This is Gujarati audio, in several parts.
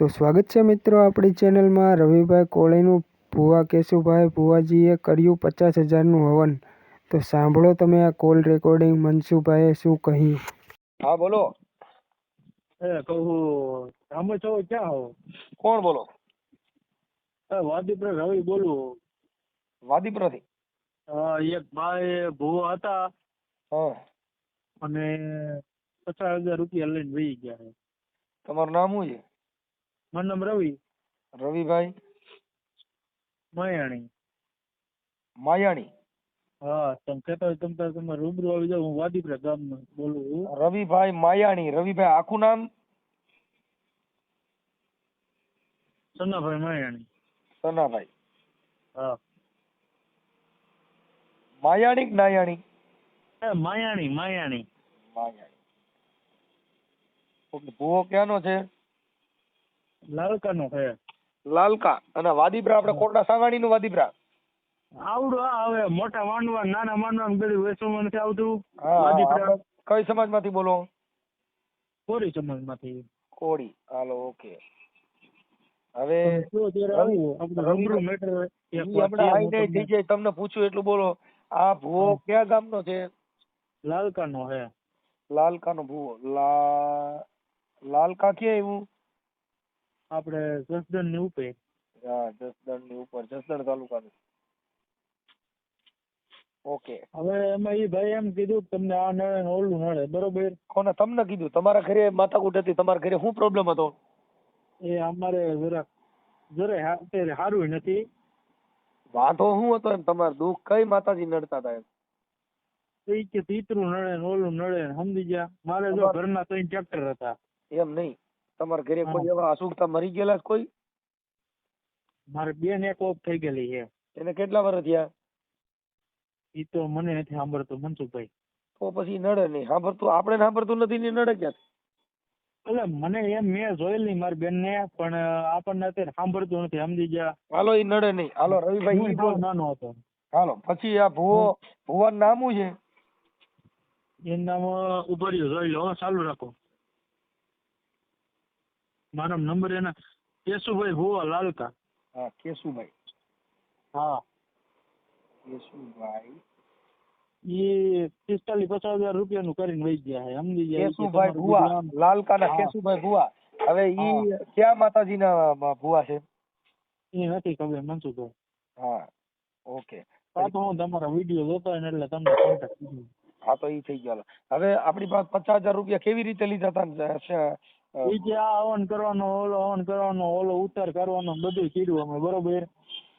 તો સ્વાગત છે મિત્રો આપણી ચેનલમાં. રવિભાઈ કોળીનું ભુવા કેશુભાઈ ભુવાજીએ કર્યું પચાસ હજારનું હવન. તો સાંભળો તમે આ કોલ રેકોર્ડિંગ મનસુભાઈએ શું કહ્યું? હા બોલો. એ કહું તમે છો ક્યાં હો? કોણ બોલો? એ વાદીપુર રવિ બોલું. વાદીપુરાથી? એક ભાઈ ભુવા હતા. હા. અને પચાસ હજાર રૂપિયા લઈને વહી ગયા તમારું નામ શું છે? મારું નામ રવિ. રવિભાઈ. મયાણી. માયાણી? હા તમે કહેતા હોય તમે તાર તમે રૂબરૂ આવી જાવ હું વાદીપુરા ગામનો બોલું છું. રવિભાઈ માયાણી. રવિભાઈ આખું નામ? સનાભાઈ માયાણી. સનાભાઈ. હા. માયાણી કે નાયાણી? એ માયાણી માયાણી. માયાણી. ઓકે ભૂવો ક્યાંનો છે? લાલકાનો હે. લાલકા. અને વાદીબ્રા આપણે કોટડા સાંગાણી નું વાદીબ્રા આવડું આ હવે મોટા માંડવા નાના માંડવા બધું વેચવામાં નથી આવતું. કઈ સમાજમાંથી બોલો? કોરી સમાજમાંથી. કોળી હાલો ઓકે. હવે આપણે તમને. પૂછ્યું એટલું બોલો. આ ભૂવો કયા ગામનો છે? લાલકાનો હે. લાલકાનો ભૂવો. લા લાલકા ક્યાં આવ્યું? આપણે જસદણની ઉપર. હા જસદણની ઉપર જસદણ તાલુકાનું. ઓકે. હવે એમાં એ ભાઈ એમ કીધું કે તમને આ નળે ને ઓલું નળે બરોબર? કોને? તમને કીધું. તમારા ઘરે માથાકૂટ હતી તમારા ઘરે શું પ્રોબ્લેમ હતો? એ અમારે જરાક જરાય અત્યારે સારું નથી. વાંધો શું હતો એમ? તમારે દુઃખ કઈ માતાજી નડતા હતા એમ? તો કે તીતરું નળે ને ઓલું નળે સમજી ગયા. મારે જો ઘરના ત્રણ ટ્રેક્ટર હતા. એમ નહીં. તમારા ઘરે કોઈ એવા અસુખતા મરી ગયેલા છે કોઈ? મારે બેન એક ઓફ થઈ ગયેલી છે. એને કેટલા વર્ષ થયા? ઈ તો મને નથી સાંભળતું મનસુખભાઈ. તો પછી નડે નહીં. સાંભળતું આપણે સાંભળતું નથી ને નડે ક્યાં એટલે મને એમ મેં જોયેલી મારી બેન ને પણ આપણને અત્યારે સાંભળતું નથી સમજી ગયા. હાલો ઈ નડે નહીં. હાલો રવિભાઈ નાનો હતો. હાલો પછી આ ભુવો ભુવાનું નામું છે? એનું નામ ઊભા રહ્યો જોઈ લો ચાલુ રાખો. મારો નંબર એના કેશુભાઈ ભુવા લાલકા. હા કેશુભાઈ. હા. કેશુભાઈ. ઈ પિસ્તાલીસ પચાસ હજાર રૂપિયાનું કરીને વહી ગયા છે સમજી ગયા ઈ કે કેશુભાઈ તમારું ભુવા બધું આમ- લાલકાના હા. કેશુભાઈ ભુવા. હવે ઈ ક્યાં માતાજીના મ- ભુવા છે? ઈ નથી ખબર મનસુખભાઈ. હા ઓકે. આ તો હું તમારા વીડિયો જોતો હોય ને એટલે તમને કોન્ટેક્ટ કર્યો હા તો ઈ થઈ ગયો. હવે આપણી પાસે પચાસ હજાર રૂપિયા કેવી રીતે લીધા હતા ને, અ, અ, ઈ કે આ હવન કરવાનો ઓલો હવન કરવાનો ઓલો ઉતાર કરવાનો બધું કીધું અમે બરોબર?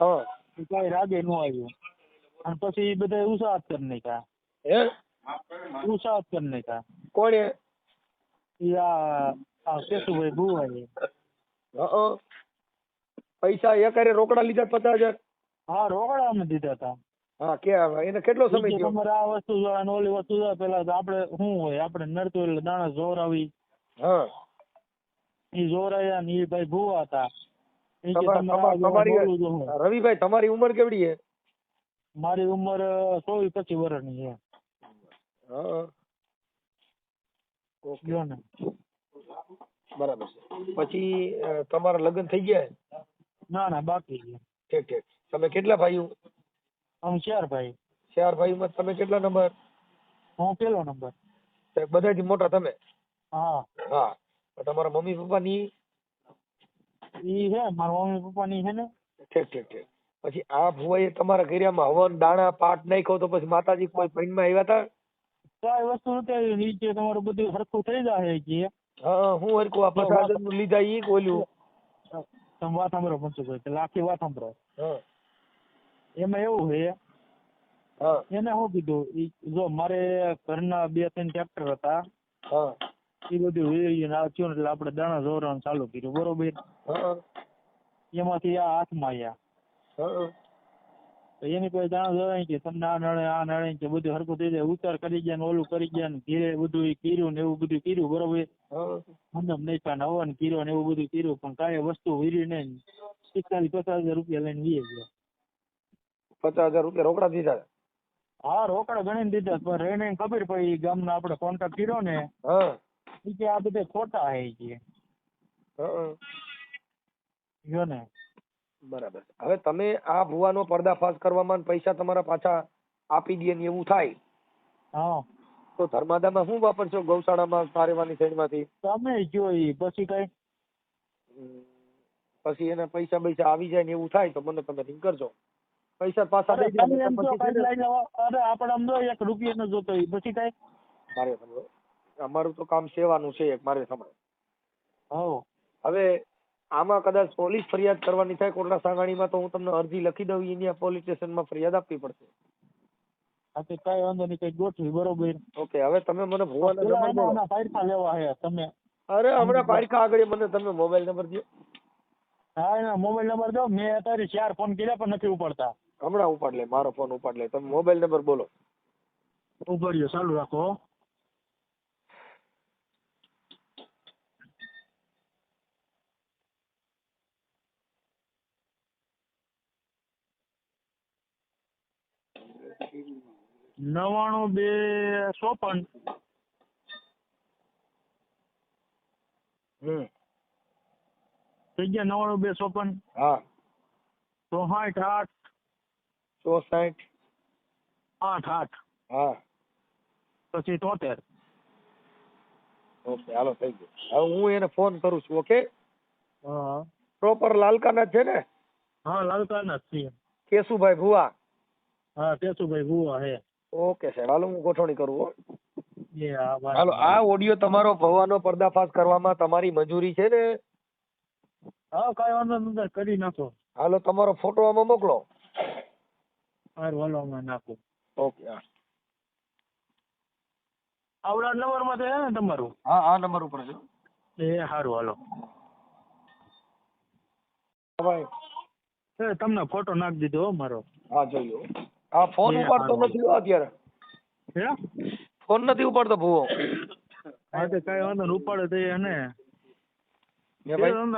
હા. કઈ રાગે ન આવ્યું. અને પછી ઈ બધા ઉત્સાહ કરી નાખ્યા. હે? ઉત્સાહ કરી નાખ્યા. કોણે? ઈ આ કેશુભાઈ ભુવા છે હં. પૈસા એકારે રોકડા લીધા પચાસ હજાર? હા રોકડા અમે દીધા હતા હા કે એને કેટલો સમય થયો? તમારે આ વસ્તુ જોવા ઓલી વસ્તુ જોવા પેલા તો આપણે શું હોય આપણે નડતું એટલે દાણા જોરાવી હા. જોરાયા ને ભાઈ ભુવા હતા. રવિભાઈ તમારી ઉંમર કેવડી છે? મારી ઉંમર ચોવીસ પચીસ વર્ષની છે. ઓકે. ને. બરાબર છે. પછી તમારા લગ્ન થઈ ગયા? ના ના બાકી છે. ઠીક ઠીક. તમે કેટલા ભાઈઓ હું ચાર ભાઈ. ચાર ભાઈમાં તમે કેટલા નંબર? હું પેલો નંબર. બધાથી મોટા તમે? હા. હા. તમારા મમ્મી પપ્પાની? ઈ છે મારા મમ્મી પપ્પા ની હે ને. ઠીક ઠીક ઠીક. પછી આ ભુવાએ તમારા ઘેરિયામાં હવન દાણા પાટ નાખ્યો તો પછી માતાજી કોઈ પૈણમાં આવ્યા હતા કઈ વસ્તુ નથી નીચે તમારું બધું સરખું થઈ જાય કે હા. હું હરકું આ પચાસનું લીધા ઈ કે તમે વાત સાંભળો મનસુખભાઈ પેલા આખી વાત સાંભળો. હા. એમાં એવું છે હા. એને શું કીધું જો મારે ઘરના બે ત્રણ ટ્રેક્ટર હતા હા. એ બધું વેરીને ને થયું એટલે આપણે દાણા જોરવાનું ચાલુ કર્યું બરોબર? એમાંથી આ હાથમાં આવ્યા એની કોઈ દાણા જોવાય કે તમને આ નળે આ નળે કે બધું હરકું થઈ જાય ઉતાર કરી ગયા ને ઓલું કરી ગયા ને ઘીરે બધું કર્યું ને એવું બધું કર્યું બરોબર? હા. નહીં પણ હવન કર્યો ને એવું બધું કર્યું પણ કાંઈ વસ્તુ વીરી નહીં. પિસ્તાલીસ પચાસ હજાર રૂપિયા લઈને વીએ ગયા. પચાસ હજાર રૂપિયા રોકડા દીધા? હા રોકડા ગણી દીધા પણ રહીને ખબર પડી ગામના આપણે કોન્ટેક્ટ કર્યો ને હા. કે આ બધા ખોટા હે છે જો ને. બરાબર. હવે તમે આ ભુવાનો પર્દાફાશ કરવામાં પૈસા તમારા પાછા આપી દે ને એવું થાય હા. તો ધર્માદામાં શું વાપરશો? ગૌશાળામાં સારેવાની સાઈડમાંથી તમે જોઈ પછી કઈ? પછી એના પૈસા પૈસા આવી જાય ને એવું થાય તો મને તમે રિંગ કરજો. પૈસા પાછા દઈ દે તમે એમ પછી જો છે કઈ ને- લઈ જાઓ. અરે આપણે આમ જો એક રૂપિયો ન જોતો પછી કઈ? મારે અમારું તો કામ સેવાનું છે મારે સમય હો હવે આમાં કદાચ પોલીસ ફરિયાદ કરવાની થાય કોટડા સાંગાણીમાં તો હું તમને અરજી લખી દઉં અહીંયા પોલીસ સ્ટેશનમાં ફરિયાદ આપવી પડશે. હા તો કઈ વાંધો નહીં કઈ ગોઠવી બરોબર. ઓકે હવે તમે મને ભુવાના દો લેવા હે તમે. અરે હમણાં પારખા આગળ મને તમે મોબાઈલ નંબર દો હા એના મોબાઈલ નંબર દો મેં અત્યારે ચાર ફોન કર્યા પણ નથી ઉપાડતા. હમણાં ઉપાડ લે મારો ફોન ઉપાડ લે. તમે મોબાઈલ નંબર બોલો. ઉપાડ્યો ચાલુ રાખો હો. નવાણું બે ચોપન. થઈ ગયા નવાણું બે ચોપન? હા. ચોસાઠ આઠ. ચોસાઠ. આઠ આઠ. હા. પછી તોતેર. ઓકે હાલો થઈ ગયું. હવે હું એને ફોન કરું છું ઓકે? હા. પ્રોપર લાલકાના છે ને? હા લાલકાના જ છીએ. કેશુભાઈ ભુવા. હા કેશુભાઈ ગુવા હે. ઓકે સાહેબ હાલો હું ગોઠવણી કરું હો. એ હા બસ. હાલો આ ઓડિયો તમારો ભવાનો પર્દાફાશ કરવામાં તમારી મંજૂરી છે ને? હા કાંઈ વાંધો નથી કરી નાખો. હાલો તમારો ફોટો આમાં મોકલો. હારું હાલો અમે નાખો. ઓકે હા. આવડા નંબરમાં છે ને તમારું? હા આ નંબર ઉપર છે એ સારું હાલો. હા ભાઈ. તમને ફોટો નાખી દીધો મારો. હા જોયો હા ફોન ઉપાડતો નથી અત્યારે. હે? ફોન નથી ઉપાડતો ભૂવો. હા તો કઈ વાંધો નહીં ઉપાડે તો એને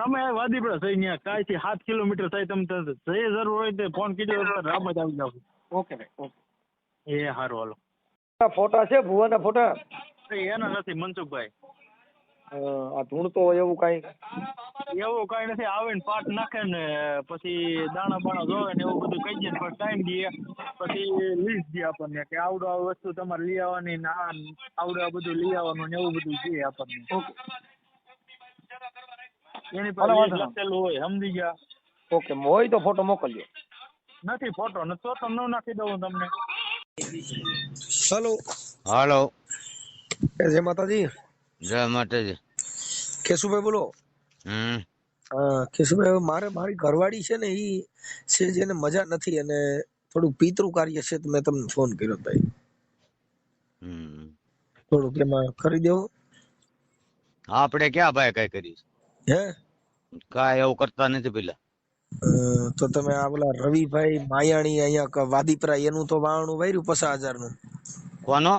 અમે વાદીપડા થઈ ત્યાં કાંઈ થી સાત કિલોમીટર થાય તમે જઈએ જે જરૂર હોય તે ફોન કીધો રામ જ આવી જાવ. ઓકે ભાઈ ઓકે. એ સારું હાલો. ફોટા છે ભુવાના ફોટા? એના નથી મનસુખભાઈ. આ ધૂણતો હોય એવું કાંઈ? એવું કઈ નથી. આવે ને પાટ નાખે ને પછી દાણા બાણા જોવે ને એવું બધું કહી દે પછી ટાઈમ દે. પછી લીસ્ટ દે આપણને કે આવડો આ વસ્તુ તમારે લઈ આવવાની ને આ આવડો આ બધું લઈ આવવાનું ને એવું બધું દે આપણને. ઓકે એની પાસે લખેલું હોય સમજી ગયા? ઓકે હોય તો ફોટો મોકલજો. નથી ફોટો ને તો તો ન નાખી દઉં તમને. હેલો હાલો જય માતાજી. જય માતાજી કેશુભાઈ બોલો. હમ. હા કેશુભાઈ મારે મારી ઘરવાળી છે ને ઈ છે જેને મજા નથી અને થોડુંક પિતૃ કાર્ય છે તો મેં તમને ફોન કર્યો ભાઈ. હમ. થોડુંક એમાં કરી દેવું. આપણે ક્યાં ભાઈ કઈ કરીશ હે? કાંઈ એવું કરતા નથી પેલા. તો તમે આ પેલા રવિભાઈ માયાણી અહીંયા વાદીપરા એનું તો વાવણું વાર્યું પચાસ હજારનું કોનો?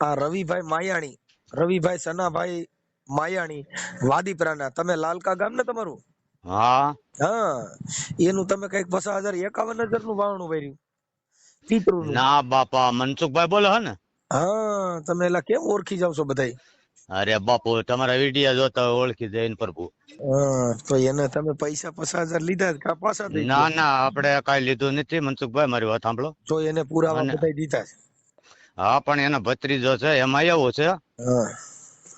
આ રવિભાઈ માયાણી. રવિભાઈ સનાભાઈ માયાણી વાદીપરાના. તમે લાલકા ગામ ને તમારું? હા. હા. એનું તમે કંઈક પચાસ હજાર એકાવન હજારનું વાવણું ભર્યું. પિતૃનું. ના બાપા મનસુખભાઈ બોલો હે ને? હા તમે એલા કેમ ઓળખી જાવ છો બધાય? અરે બાપુ તમારા વીડિયો જોતા ઓળખી જાય ને પ્રભુ. હા તો એને તમે પૈસા પચાસ હજાર લીધા કા પાછા દઈ ના ના આપણે કાઈ લીધું નથી. મનસુખભાઈ મારી વાત સાંભળો. તો એને પુરાવા બતાવી દીધા છે? હા પણ એનો ભત્રીજો છે એમાં એવું છે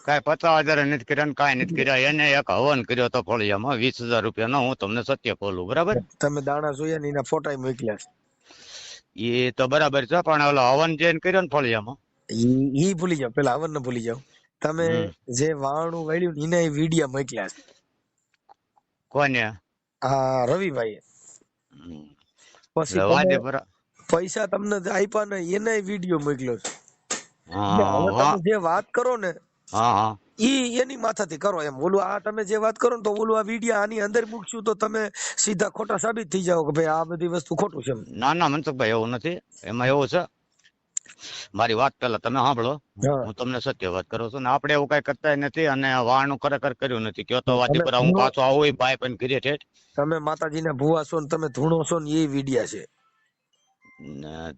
કાંઈ પચાસ હજાર નથી કર્યા ને કાંઈ નથી કર્યા. એને એક હવન કર્યો તો ફળિયામાં વીસ હજાર રૂપિયાનો હું તમને સત્ય ખોલું બરાબર? તમે દાણા જોઈએ ને એના ફોટા મોકલ્યા એ તો બરાબર છે પણ ઓલો હવન જે કર્યો ને ફળિયામાં ઈ ઈ ભૂલી જાવ પેલા આવન ભૂલી જાવ તમે જે વાણું વાળ્યું ને એને વિડિયા મોકલ્યા છે. કોને? આ રવિભાઈ પછી પૈસા તમને આપ્યા ને એને વિડિયો મોકલ્યો છે. જે વાત કરો ને હા હા. ઈ એની માથાથી કરો એમ. ઓલું આ તમે જે વાત કરો ને તો ઓલું આ વિડિયા આની અંદર મૂકશું તો તમે સીધા ખોટા સાબિત થઈ જાઓ કે ભાઈ આ બધી વસ્તુ ખોટું છે ના ના મનસુખભાઈ એવું નથી. એમાં એવું છે. મારી વાત પેલા તમે સાંભળો. હું. તમને સત્ય વાત કરું છું. ને આપણે એવું કઈ કરતા નથી અને વાણું ખરેખર કર્યું નથી. કયો તો વાતી પર હું પાછો આવું ભાઈ પણ ઘીરે ઠેઠ. તમે માતાજીના ભુવા છો ને તમે ધૂણો છો ને એ વિડિયા છે.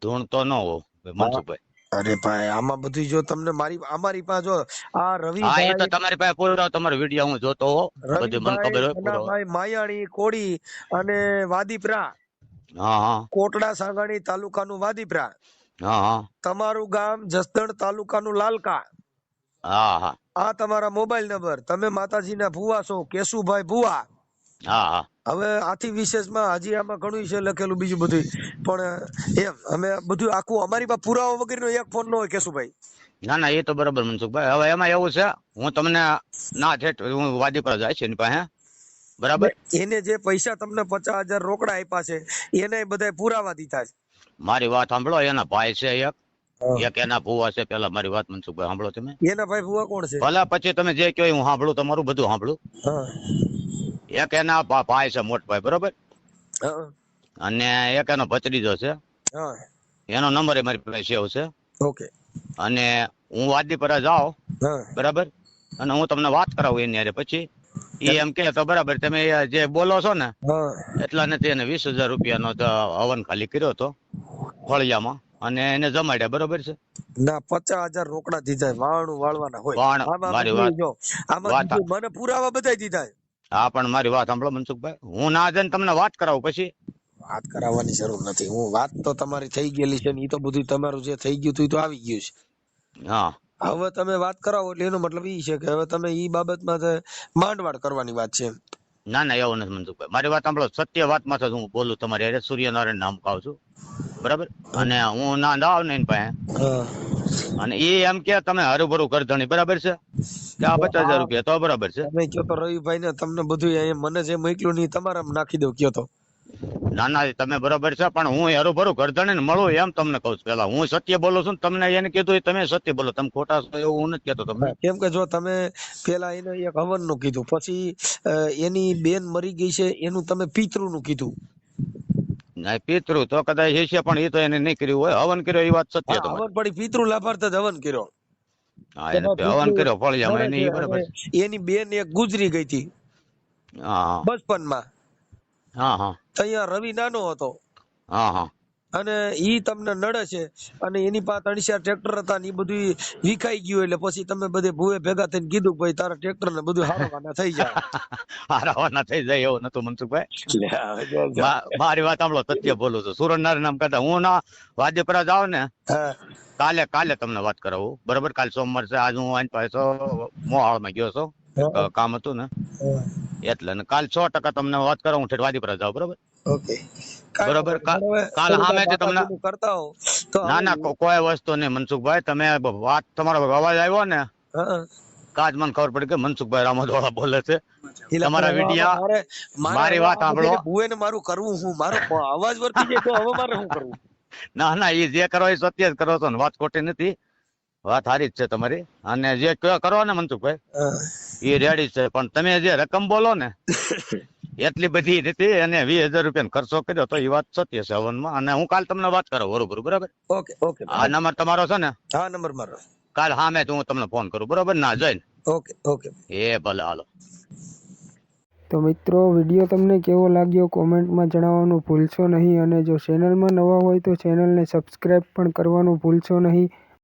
ધૂણ તો ન હોવ મનસુખભાઈ. અરે ભાઈ આમાં બધું જો તમને મારી અમારી પાસે જો આ હા એ તો તમારી પાસે પૂરો તમારો વિડિયો હું જોતો હો. બધું મને ખબર હોય પૂરો. ભાઈ માયાણી કોડી અને વાદીપરા. હા હા. કોટડા સાંગાણી તાલુકાનું વાદીપરા. હા હા. તમારું ગામ જસદણ તાલુકાનું લાલકા. હા હા. આ તમારા મોબાઈલ નંબર. તમે માતાજીના ભુવા છો કેશુભાઈ ભુવા. હા હા. હવે આથી વિશેષમાં હજી આમાં ઘણું છે લખેલું બીજું બધું પણ એમ અમે બધું આખું અમારી પાસે પુરાવા વગરનો એક ફોન નો હોય કેશુભાઈ. ના ના એ તો બરાબર મનસુખભાઈ. હવે એમાં એવું છે હું તમને ના ઠેઠ હું વાદી પર જાય છે એની પાસે બરાબર? એને જે પૈસા તમને પચાસ હજાર રોકડા આપ્યા છે એને બધા પુરાવા દીધા છે. મારી વાત સાંભળો એના ભાઈ છે એક. એક એના ભૂવા છે પેલા મારી વાત મનસુખભાઈ સાંભળો તમે. એના ભાઈ ભુવા કોણ છે? ભલા પછી તમે જે કહો હું સાંભળું તમારું બધું સાંભળું. એક એના ભાઈ છે મોટભાઈ બરોબર? અને એક એનો ભત્રીજો છે. એનો નંબર એ મારી પાસે સેવ છે. ઓકે. અને હું વાદીપરા જાઉં બરાબર? અને હું તમને વાત કરાવું એની હારે પછી. એ એમ કે તો બરાબર તમે જે બોલો છો ને એટલા નથી એને વીસ હજાર રૂપિયાનો હવન ખાલી કર્યો હતો ફળિયામાં. અને એને જમાડ્યા બરોબર છે? ના પચાસ હજાર રોકડા દીધા વાળું વાળવાના હોય. મને પુરાવા બધા દીધા. હા પણ મારી વાત સાંભળો મનસુખભાઈ. હું ના જઈને તમને વાત કરાવું પછી. વાત કરાવવાની જરૂર નથી. હું વાત તો તમારી થઈ ગયેલી છે ને એ તો બધું તમારું જે થઈ ગયું હતું તો આવી ગયું છે. હા. હવે તમે વાત કરાવો એટલે એનો મતલબ ઈ છે કે હવે તમે ઈ બાબતમાં માંડવાડ કરવાની વાત છે. ના ના એવું નથી મનસુખભાઈ. મારી વાત સાંભળો. સત્ય વાતમાં માં હું બોલું તમારી સૂર્યનારાયણ નામ ખાવ છું. બરાબર? અને હું ના ના ને પાસે. અને એ એમ કે તમે હરુભરું કરધણી બરાબર છે? કે આ પચાસ હજાર રૂપિયા તો બરાબર છે. તમે કયો તો રવિભાઈ ને તમને બધું મને જે મોકલ્યું નહીં ઈ નાખી દઉં કયો તો. ના ના તમે બરાબર છે પણ હું હરુભરું કરધણી ને મળું એમ તમને કહું છું. પેલા હું સત્ય બોલું છું તમને એને કીધું તમે સત્ય બોલો. તમે ખોટા છો એવું હું નથી કેતો તમને. કેમ કે જો તમે પેલા એને એક હવનનું કીધું પછી એની બેન મરી ગઈ છે એનું તમે પિતૃ નું કીધું. ના પિતૃ તો કદાચ એ પણ એ તો એને નહીં કર્યું હોય. હવન કર્યો એ વાત સત્ય તો હવન પડી પિતૃ લાભાર્થ જ હવન કર્યો. હા એને હવન કર્યો ફળિયામાં એને એ બરાબર. એની બેન એક ગુજરી ગઈ હતી. હા બચપનમાં. હા હા. અહીંયા રવિ નાનો હતો. હા હા. અને ઈ તમને નડે છે. અને એની પાસે ત્રણ ટ્રેક્ટર હતા ને એ બધું વિખાઈ ગયું એટલે પછી તમે બધે ભૂવે ભેગા થઈને કીધું ભાઈ તારા ટ્રેક્ટર ને બધું હારવાના થઈ જાય. હારાવાના થઈ જાય એવું નતું મનસુખભાઈ? મારી વાત સાંભળો સત્ય બોલું છું. સુરનાર નામ કહેતા હું ના વાદ્યપરા જાઉં ને કાલે કાલે તમને વાત કરાવું. બરોબર? કાલે સોમવાર છે આજ હું આની પાસે મોહાળમાં ગયો છું. કામ હતું ને? એટલે ને કાલ સો ટકા તમને વાત કરો હું ઠેઠ વાદીપરા જાઉં બરોબર? ઓકે. બરોબર. વાંધો નહીં. હવે કાલ થોડુંક તમને- કરતા હો. ના ના કોઈ વસ્તુ નહીં મનસુખભાઈ તમે વાત તમારો અવાજ આવ્યો ને? કાજ મને ખબર પડી કે મનસુખભાઈ રામોદવાળા બોલે છે. તમારા વિડિયા મારે- વાત સાંભળો. બધાને ભૂવેને મારું કરવું હું? મારો અવાજ વર્તી જાય તો હવે મારે શું કરવું? ના ના એ જે કરો એ સત્ય જ કરો છો ને વાત ખોટી નથી. વાત સારી જ છે તમારી. અને જે ક- કરો ને મનસુખભાઈ એ રેડી છે. પણ તમે જે રકમ બોલો ને એટલી બધી નથી અને વીસ હજાર રૂપિયા ખર્ચો કર્યો તો એ વાત સત્ય છે હવનમાં. અને હું કાલ તમને વાત કરું બરોબર બરાબર? ઓકે ઓકે આ નંબર તમારો છે ને? હા નંબર મારો. કાલ સામે હું તમને ફોન કરું બરોબર? ના જઈને. Okay okay. એ ભલે હાલો. તો મિત્રો વીડિયો તમને કેવો લાગ્યો કોમેન્ટમાં જણાવવાનું ભૂલશો નહીં. અને જો ચેનલમાં નવા હોય તો ચેનલને સબસ્ક્રાઈબ પણ કરવાનું ભૂલશો નહીં.